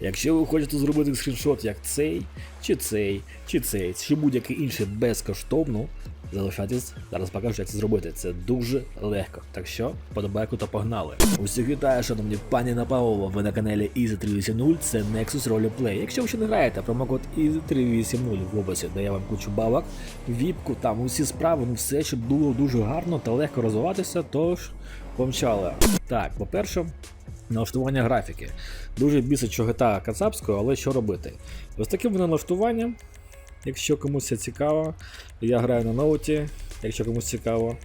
Якщо ви хочете зробити скріншот як цей, чи цей, чи цей, чи будь-який інший безкоштовно, залишайтесь, зараз покажу, як це зробити. Це дуже легко. Так що, подобайку та погнали. Усіх вітаю, шановні пані та Павло, ви на каналі Easy380, це Nexus Roleplay. Якщо ви ще не граєте, промокод Easy380 в описі дає вам кучу бабок, віпку, там усі справи, ну все, щоб було дуже гарно та легко розвиватися, тож помчали. Так, по-перше, налаштування графіки. Дуже бісить, що GTA кацапською, але що робити? Ось таким воно налаштування. Якщо комусь це цікаво, я граю на ноуті, якщо комусь цікаво.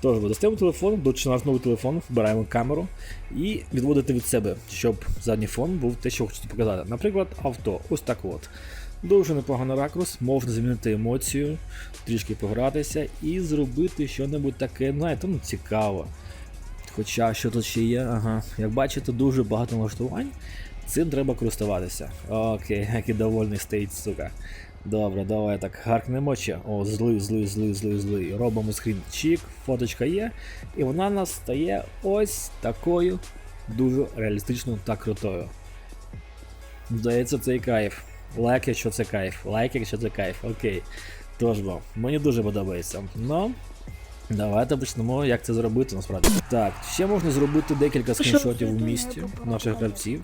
Тож, достаємо телефон, до наш новий телефон, вбираємо камеру і відводити від себе, щоб задній фон був те, що хочете показати. Наприклад, авто, ось так от. Дуже непоганий ракурс, можна змінити емоцію, трішки погратися і зробити щось таке, знаєте, ну цікаво. Хоча що тут ще є, ага. Як бачите, дуже багато налаштувань. Цим треба користуватися. Окей, який довольний стоїть, сука. Добре, давай так гаркнемо ще. О, злий, злий, злий, злий, злий. Робимо скрін чік, фоточка є. І вона нас стає ось такою дуже реалістичною та крутою. Здається, це і кайф. Лайк, якщо це кайф. Лайк, якщо це кайф. Окей. Тож бо, мені дуже подобається. Ну, Давайте почнемо, як це зробити насправді. Так, ще можна зробити декілька скріншотів в місті наших гравців.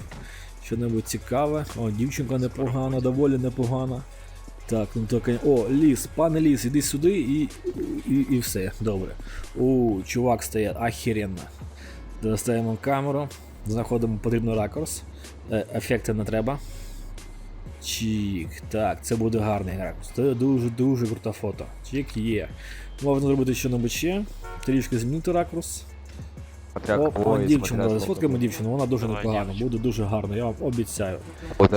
Що-небудь цікаве. О, дівчинка непогана, доволі непогана. Так, ну так. О, ліс, пане ліс, іди сюди і. і, і все, добре. У, чувак стає ахеренно. Достаємо камеру, знаходимо потрібний ракурс. Е, ефекти не треба. Чік, так, це буде гарний ракурс. Це дуже-дуже круте фото. Чік є. Можна зробити що-небудь ще. Трішки змінити ракурс. О, дівчину, сфоткаємо дівчину, вона дуже непогана, буде дуже гарно, я вам обіцяю. Вот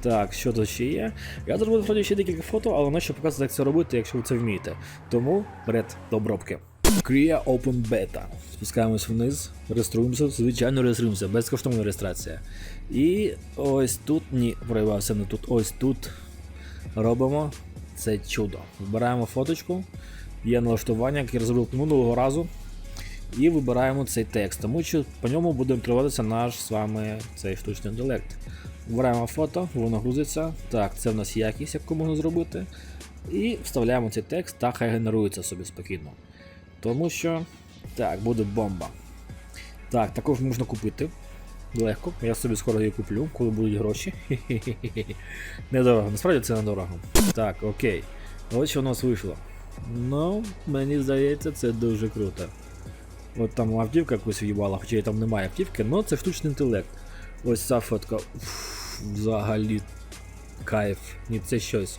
так, що тут ще є? Я зробив ще декілька фото, але на що показати, як це робити, якщо ви це вмієте. Тому вперед до обробки. Крія Open Beta. Спускаємось вниз, реєструємося, звичайно реєструємося, безкоштовна реєстрація. І ось тут, ні, проявився не тут, ось тут робимо це чудо. Вибираємо фоточку, є налаштування, яке я зробив минулого разу. І вибираємо цей текст, тому що по ньому буде триватися наш з вами цей штучний інтелект. Вибираємо фото, воно грузиться. Так, це в нас якість, яку можна зробити. І вставляємо цей текст та хай генерується собі спокійно. Тому що так, буде бомба. Так, також можна купити. Легко. Я собі скоро її куплю, коли будуть гроші. Недорого, насправді це недорого. Так, окей. Ось що у нас вийшло. Ну, мені здається, це дуже круто. От там автівка якусь в'їбала, хоча і там немає автівки, але це штучний інтелект. Ось ця фотка. Уф, взагалі кайф. Ні, це щось.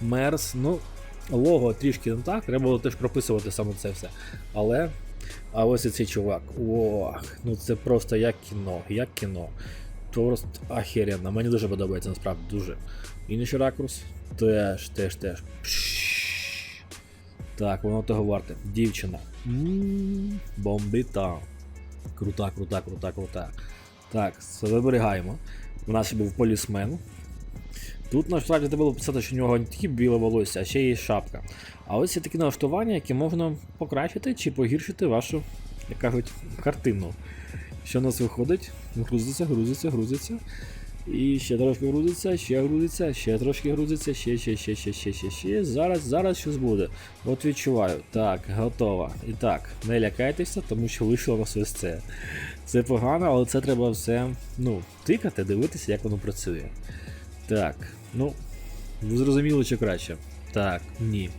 Мерс, ну, лого трішки не так, треба було теж прописувати саме це все. Але. А ось і цей чувак. Ох, ну це просто як кіно, як кіно. Просто ахеренно. Мені дуже подобається, насправді дуже. Інший ракурс. Теж, теж, теж. Так, воно того варте. Дівчина. Бомбіта. Крута, крута, крута, крута. Так, виберігаємо. У нас був полісмен. Тут насправді треба було писати, що у нього не тільки біле волосся, а ще й шапка. А ось є такі налаштування, які можна покращити чи погіршити вашу, як кажуть, картину. Що у нас виходить? Грузиться, грузиться, грузиться. І ще трошки грузиться, ще грузиться, ще трошки грузиться, ще, ще, ще, ще, ще, ще, ще. Зараз, зараз щось буде. От відчуваю. Так, готово. І так, не лякайтеся, тому що вийшло нас ось це. Це погано, але це треба все ну, тикати, дивитися, як воно працює. Так, ну, ви зрозуміли, що краще. Так, ні.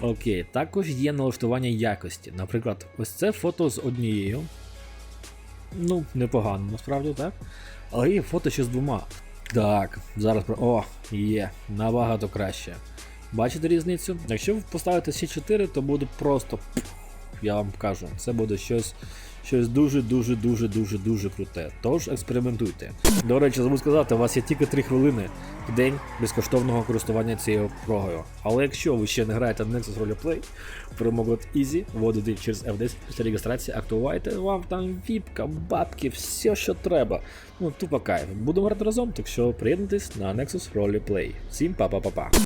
Окей, також є налаштування якості. Наприклад, ось це фото з однією. Ну, непогано, насправді, так? Але є фото ще з двома. Так, зараз про. О, є, набагато краще. Бачите різницю? Якщо ви поставите ще 4, то буде просто. Я вам кажу, це буде щось. Щось дуже дуже дуже дуже круте. Тож експериментуйте. До речі, забув сказати, у вас є тільки 3 хвилини в день безкоштовного користування цією прогою. Але якщо ви ще не граєте в Nexus Roleplay, промокод Easy, вводите через F10 після реєстрації, активуйте, вам там віпка, бабки, все, що треба. Ну, тупо кайф. Будемо грати разом, так що приєднуйтесь на Nexus Roleplay. Всім па-па-па-па.